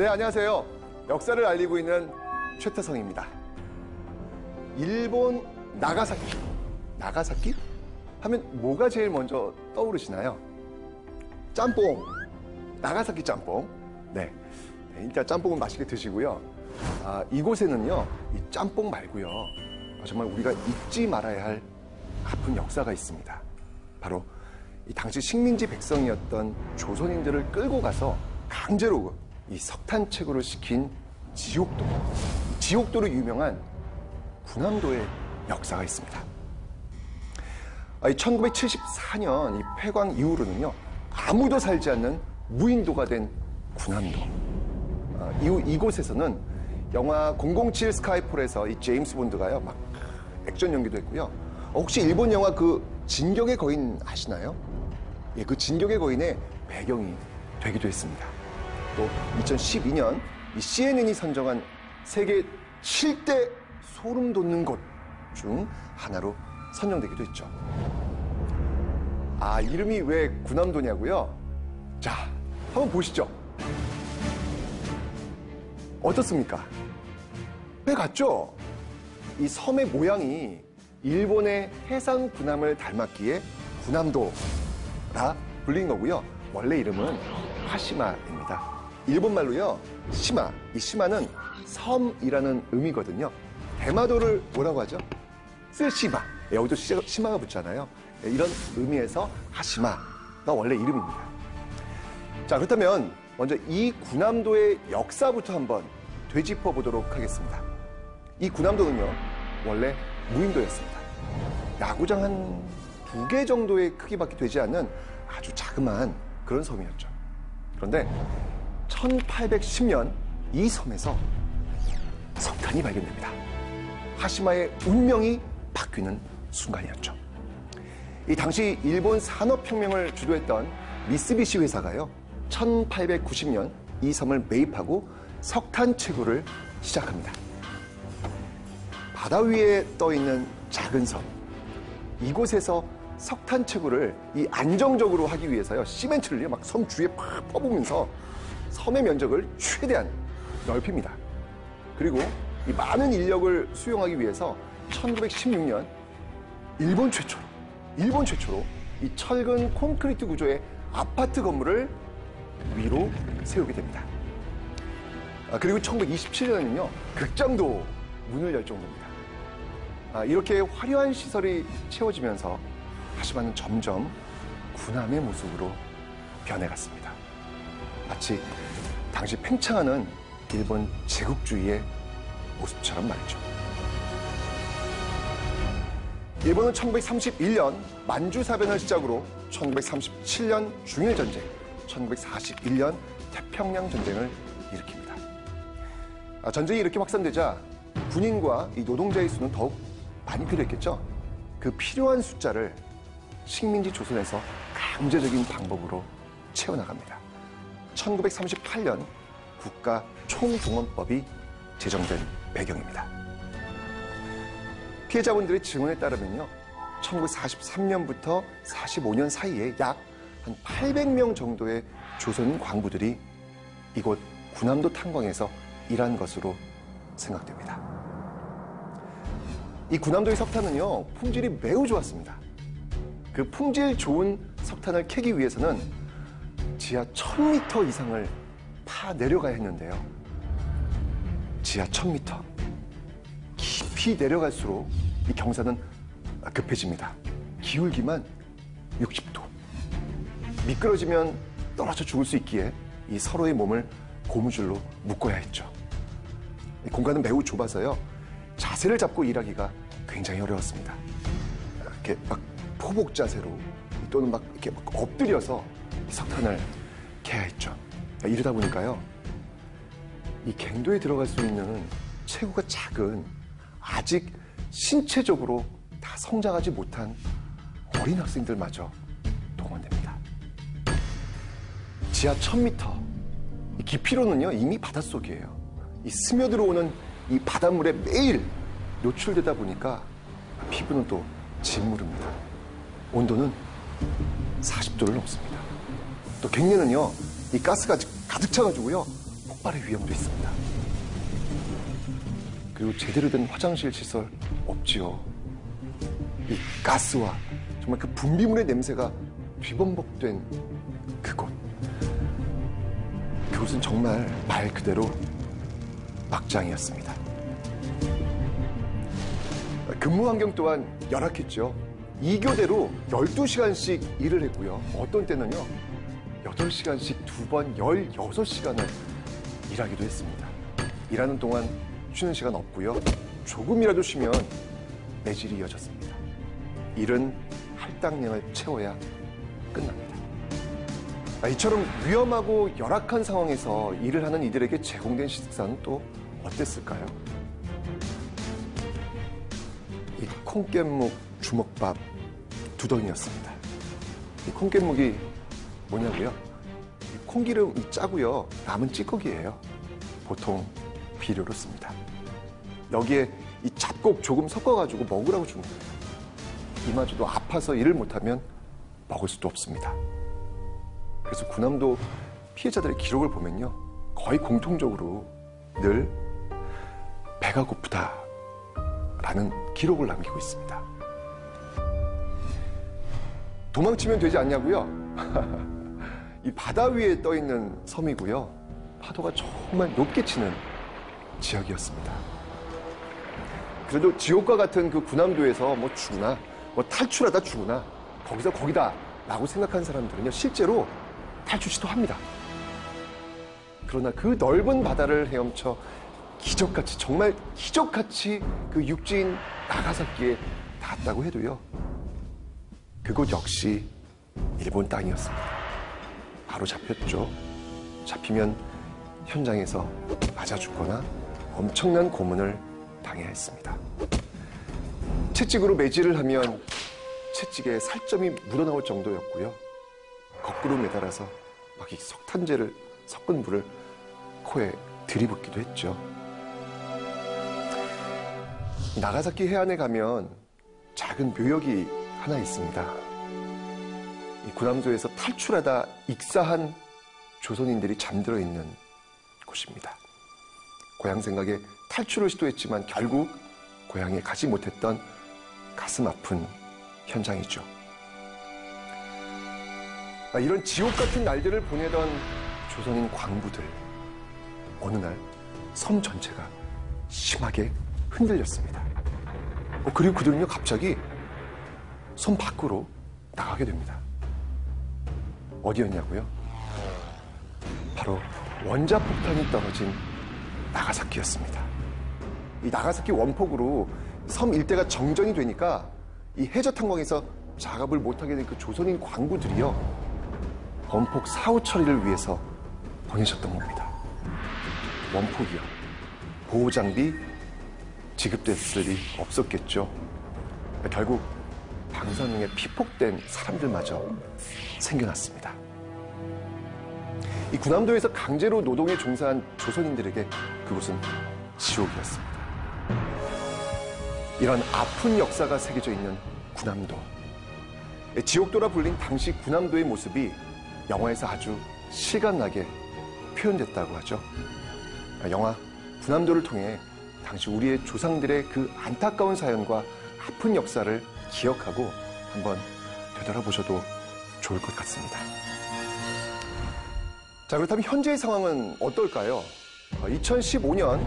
네, 안녕하세요. 역사를 알리고 있는 최태성입니다. 일본 나가사키. 나가사키? 하면 뭐가 제일 먼저 떠오르시나요? 짬뽕. 나가사키 짬뽕. 네. 네, 일단 짬뽕은 맛있게 드시고요. 아, 이곳에는요, 이 짬뽕 말고요. 아, 정말 우리가 잊지 말아야 할 아픈 역사가 있습니다. 바로 이 당시 식민지 백성이었던 조선인들을 끌고 가서 강제로 이 석탄 채굴을 시킨 지옥도, 이 지옥도로 유명한 군함도의 역사가 있습니다. 아, 이 1974년 이 폐광 이후로는요 아무도 살지 않는 무인도가 된 군함도. 아, 이후 이곳에서는 영화 007 스카이폴에서 이 제임스 본드가요 막 액션 연기도 했고요. 어, 혹시 일본 영화 그 진격의 거인 아시나요? 예, 그 진격의 거인의 배경이 되기도 했습니다. 또 2012년 이 CNN이 선정한 세계 7대 소름 돋는 곳 중 하나로 선정되기도 했죠. 아, 이름이 왜 군함도냐고요? 자, 한번 보시죠. 어떻습니까? 배 같죠? 이 섬의 모양이 일본의 해상 군함을 닮았기에 군함도라 불린 거고요. 원래 이름은 하시마입니다. 일본 말로요. 시마. 이 시마는 섬이라는 의미거든요. 대마도를 뭐라고 하죠? 쓰시마. 여기도 시- 시마가 붙잖아요. 이런 의미에서 하시마가 원래 이름입니다. 자, 그렇다면 먼저 이 군함도의 역사부터 한번 되짚어 보도록 하겠습니다. 이 군함도는요, 원래 무인도였습니다. 야구장 한 두 개 정도의 크기밖에 되지 않는 아주 자그마한 그런 섬이었죠. 그런데 1810년 이 섬에서 석탄이 발견됩니다. 하시마의 운명이 바뀌는 순간이었죠. 이 당시 일본 산업혁명을 주도했던 미쓰비시 회사가요, 1890년 이 섬을 매입하고 석탄 채굴을 시작합니다. 바다 위에 떠 있는 작은 섬. 이곳에서 석탄 채굴을 이 안정적으로 하기 위해서요, 시멘트를 막섬 주위에 팍 퍼부으면서 섬의 면적을 최대한 넓힙니다. 그리고 이 많은 인력을 수용하기 위해서 1916년 일본 최초로, 일본 최초로 이 철근 콘크리트 구조의 아파트 건물을 위로 세우게 됩니다. 아, 그리고 1927년에는요, 극장도 문을 열 정도입니다. 아, 이렇게 화려한 시설이 채워지면서 하시마는 점점 군함의 모습으로 변해갔습니다. 마치 당시 팽창하는 일본 제국주의의 모습처럼 말이죠. 일본은 1931년 만주사변을 시작으로 1937년 중일전쟁, 1941년 태평양 전쟁을 일으킵니다. 아, 전쟁이 이렇게 확산되자 군인과 이 노동자의 수는 더욱 많이 필요했겠죠. 그 필요한 숫자를 식민지 조선에서 강제적인 방법으로 채워나갑니다. 1938년 국가 총동원법이 제정된 배경입니다. 피해자분들의 증언에 따르면요. 1943년부터 45년 사이에 약 한 800명 정도의 조선 광부들이 이곳 군함도 탄광에서 일한 것으로 생각됩니다. 이 군함도의 석탄은요, 품질이 매우 좋았습니다. 그 품질 좋은 석탄을 캐기 위해서는 지하 1000m 이상을 파 내려가야 했는데요. 지하 1000m. 깊이 내려갈수록 이 경사는 급해집니다. 기울기만 60도. 미끄러지면 떨어져 죽을 수 있기에 이 서로의 몸을 고무줄로 묶어야 했죠. 이 공간은 매우 좁아서요. 자세를 잡고 일하기가 굉장히 어려웠습니다. 이렇게 막 포복 자세로 또는 막 이렇게 막 엎드려서 이 석탄을 캐야 했죠. 이러다 보니까요. 이 갱도에 들어갈 수 있는 체구가 작은 아직 신체적으로 다 성장하지 못한 어린 학생들마저 동원됩니다. 지하 1000m 이 깊이로는요 이미 바닷속이에요. 이 스며들어오는 이 바닷물에 매일 노출되다 보니까 피부는 또 짓무릅니다. 온도는 40도를 넘습니다. 또 갱년은요 이 가스가 가득 차가지고요 폭발의 위험도 있습니다. 그리고 제대로 된 화장실 시설 없지요. 이 가스와 정말 그 분비물의 냄새가 뒤범벅된 그곳. 그곳은 정말 말 그대로 막장이었습니다. 근무 환경 또한 열악했죠. 2교대로 12시간씩 일을 했고요. 어떤 때는요, 8시간씩 두 번 16시간을 일하기도 했습니다. 일하는 동안 쉬는 시간 없고요. 조금이라도 쉬면 매질이 이어졌습니다. 일은 할당량을 채워야 끝납니다. 아, 이처럼 위험하고 열악한 상황에서 일을 하는 이들에게 제공된 식사는 또 어땠을까요? 이 콩깻묵 주먹밥 두 덩이였습니다. 이 콩깻묵이 뭐냐고요? 이 콩기름이 짜고요. 남은 찌꺼기예요. 보통 비료로 씁니다. 여기에 이 잡곡 조금 섞어가지고 먹으라고 주는 거예요. 이마저도 아파서 일을 못하면 먹을 수도 없습니다. 그래서 군함도 피해자들의 기록을 보면요. 거의 공통적으로 늘 배가 고프다 라는 기록을 남기고 있습니다. 도망치면 되지 않냐고요? 이 바다 위에 떠 있는 섬이고요. 파도가 정말 높게 치는 지역이었습니다. 그래도 지옥과 같은 그 군함도에서 뭐 죽으나 뭐 탈출하다 죽으나 거기서 거기다 라고 생각한 사람들은요 실제로 탈출 시도합니다. 그러나 그 넓은 바다를 헤엄쳐 기적같이 정말 기적같이 그 육지인 나가사키에 닿았다고 해도요 그곳 역시 일본 땅이었습니다. 바로 잡혔죠. 잡히면 현장에서 맞아 죽거나 엄청난 고문을 당해야 했습니다. 채찍으로 매질을 하면 채찍에 살점이 묻어나올 정도였고요. 거꾸로 매달아서 막 이 석탄재를 섞은 물을 코에 들이붓기도 했죠. 나가사키 해안에 가면 작은 묘역이 하나 있습니다. 이 군함도에서 탈출하다 익사한 조선인들이 잠들어 있는 곳입니다. 고향 생각에 탈출을 시도했지만 결국 고향에 가지 못했던 가슴 아픈 현장이죠. 아, 이런 지옥 같은 날들을 보내던 조선인 광부들. 어느 날 섬 전체가 심하게 흔들렸습니다. 어, 그리고 그들은요, 갑자기 섬 밖으로 나가게 됩니다. 어디였냐고요? 바로 원자폭탄이 떨어진 나가사키였습니다. 이 나가사키 원폭으로 섬 일대가 정전이 되니까 이 해저 탄광에서 작업을 못하게 된 그 조선인 광부들이요. 원폭 사후 처리를 위해서 보내셨던 겁니다. 원폭이요. 보호 장비 지급됐을 리 없었겠죠. 결국 방사능에 피폭된 사람들마저 생겨났습니다. 이 군함도에서 강제로 노동에 종사한 조선인들에게 그곳은 지옥이었습니다. 이런 아픈 역사가 새겨져 있는 군함도. 지옥도라 불린 당시 군함도의 모습이 영화에서 아주 실감나게 표현됐다고 하죠. 영화 군함도를 통해 당시 우리의 조상들의 그 안타까운 사연과 아픈 역사를 기억하고 한번 되돌아보셔도 좋을 것 같습니다. 자, 그렇다면 현재의 상황은 어떨까요? 2015년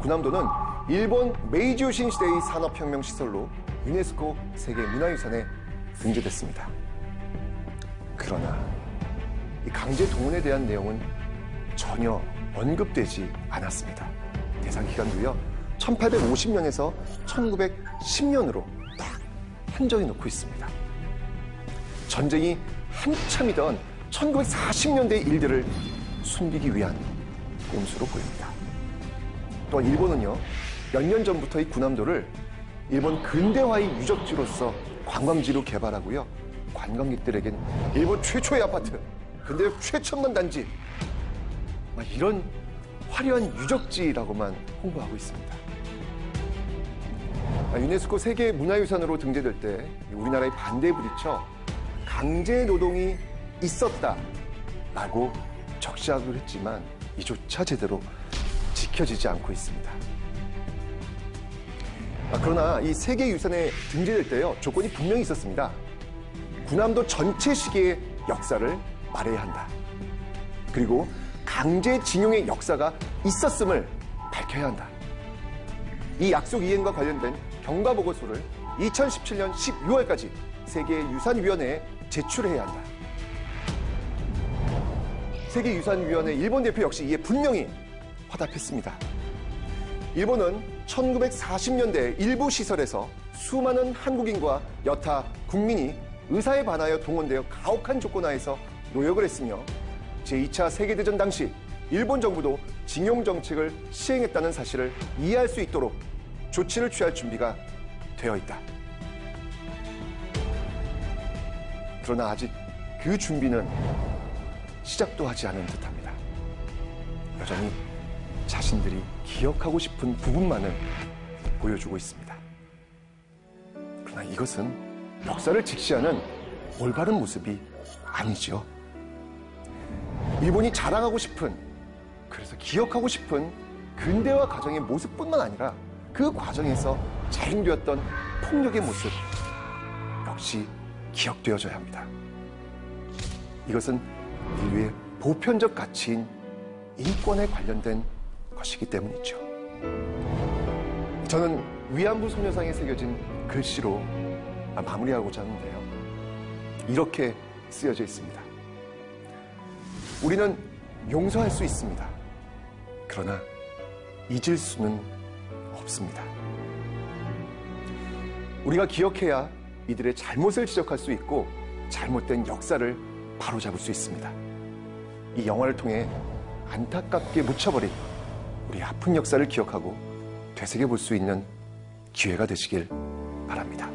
군함도는 일본 메이지 요신 시대의 산업혁명 시설로 유네스코 세계문화유산에 등재됐습니다. 그러나 이 강제 동원에 대한 내용은 전혀 언급되지 않았습니다. 대상 기간 도요, 1850년에서 1910년으로 딱 한정해 놓고 있습니다. 전쟁이 한참이던 1940년대 일들을 숨기기 위한 꼼수로 보입니다. 또한 일본은요, 몇 년 전부터 이 군함도를 일본 근대화의 유적지로서 관광지로 개발하고요, 관광객들에겐 일본 최초의 아파트, 근대 최첨단 단지, 이런 화려한 유적지라고만 홍보하고 있습니다. 유네스코 세계 문화유산으로 등재될 때 우리나라의 반대에 부딪혀 강제 노동이 있었다라고 적시하기로 했지만 이조차 제대로 지켜지지 않고 있습니다. 아, 그러나 이 세계 유산에 등재될 때요 조건이 분명히 있었습니다. 군함도 전체 시기의 역사를 말해야 한다. 그리고 강제징용의 역사가 있었음을 밝혀야 한다. 이 약속 이행과 관련된 경과 보고서를 2017년 12월까지 세계유산위원회에 제출해야 한다. 세계유산위원회 일본 대표 역시 이에 분명히 화답했습니다. 일본은 1940년대 일부 시설에서 수많은 한국인과 여타 국민이 의사에 반하여 동원되어 가혹한 조건 하에서 노역을 했으며 제2차 세계대전 당시 일본 정부도 징용 정책을 시행했다는 사실을 이해할 수 있도록 조치를 취할 준비가 되어 있다. 그러나 아직 그 준비는 시작도 하지 않은 듯합니다. 여전히 자신들이 기억하고 싶은 부분만을 보여주고 있습니다. 그러나 이것은 역사를 직시하는 올바른 모습이 아니죠. 일본이 자랑하고 싶은, 그래서 기억하고 싶은 근대화 과정의 모습뿐만 아니라 그 과정에서 자행되었던 폭력의 모습 역시 기억되어져야 합니다. 이것은 인류의 보편적 가치인 인권에 관련된 것이기 때문이죠. 저는 위안부 소녀상에 새겨진 글씨로 마무리하고자 하는데요. 이렇게 쓰여져 있습니다. 우리는 용서할 수 있습니다. 그러나 잊을 수는 없습니다. 우리가 기억해야 이들의 잘못을 지적할 수 있고 잘못된 역사를 바로잡을 수 있습니다. 이 영화를 통해 안타깝게 묻혀버린 우리 아픈 역사를 기억하고 되새겨 볼 수 있는 기회가 되시길 바랍니다.